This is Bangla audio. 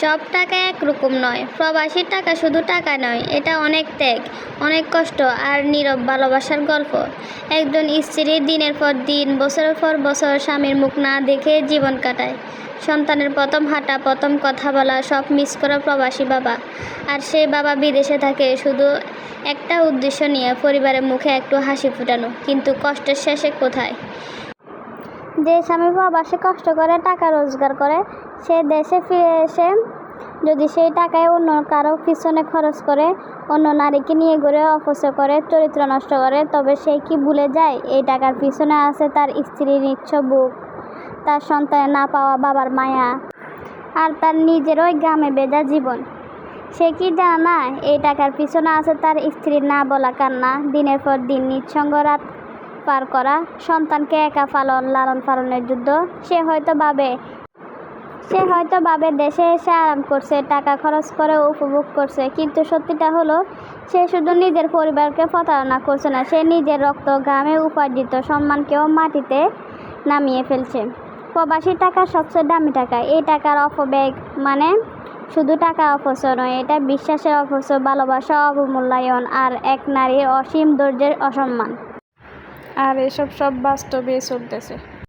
সব টাকা একরকম নয়। প্রবাসীর টাকা শুধু টাকা নয়, এটা অনেক ত্যাগ, অনেক কষ্ট আর নীরব ভালোবাসার গল্প। একজন স্ত্রীর দিনের পর দিন, বছরের পর বছর স্বামীর মুখ না দেখে জীবন কাটায়। সন্তানের প্রথম হাঁটা, প্রথম কথা বলা, সব মিস করা প্রবাসী বাবা। আর সেই বাবা বিদেশে থাকে, শুধু একটা উদ্দেশ্য নিয়ে পরিবারের মুখে একটু হাসি ফুটানো, কিন্তু কষ্টের শেষে কোথায়? যে স্বামী প্রবাসে কষ্ট করে, টাকা রোজগার করে, সে দেশে ফিরে এসে যদি সেই টাকায় অন্য কারও পিছনে খরচ করে, অন্য নারীকে নিয়ে ঘুরে অপচয় করে, চরিত্র নষ্ট করে, তবে সে কি ভুলে যায়? এই টাকার পিছনে আছে তার স্ত্রীর ইচ্ছ বুক, তার সন্তানের না পাওয়া বাবার মায়া, আর তার নিজের ওই গ্রামে বেজা জীবন। সে কি জানা এই টাকার পিছনে আছে তার স্ত্রীর না বলা কান্না, দিনের পর দিন নিঃসঙ্গ রাত পার করা সন্তানকে একা পালন, লালন পালনের যুদ্ধ, সে হয়তো ভাবে, সে হয়তো ভাবে দেশে এসে আরাম করছে, টাকা খরচ করে উপভোগ করছে, কিন্তু সত্যিটা হলো, সে শুধু নিজের পরিবারকে প্রতারণা করছে না, সে নিজের রক্ত ঘামে উপার্জিত সম্মানকেও মাটিতে নামিয়ে ফেলছে। প্রবাসী টাকা সবচেয়ে দামি টাকা, এই টাকার অপব্যয় মানে শুধু টাকা অপচয় নয়, এটা বিশ্বাসের অপচয়, ভালোবাসা, অবমূল্যায়ন, আর এক নারীর অসীম ধৈর্যের অসম্মান। আর এসব সব বাস্তবে চলতেছে।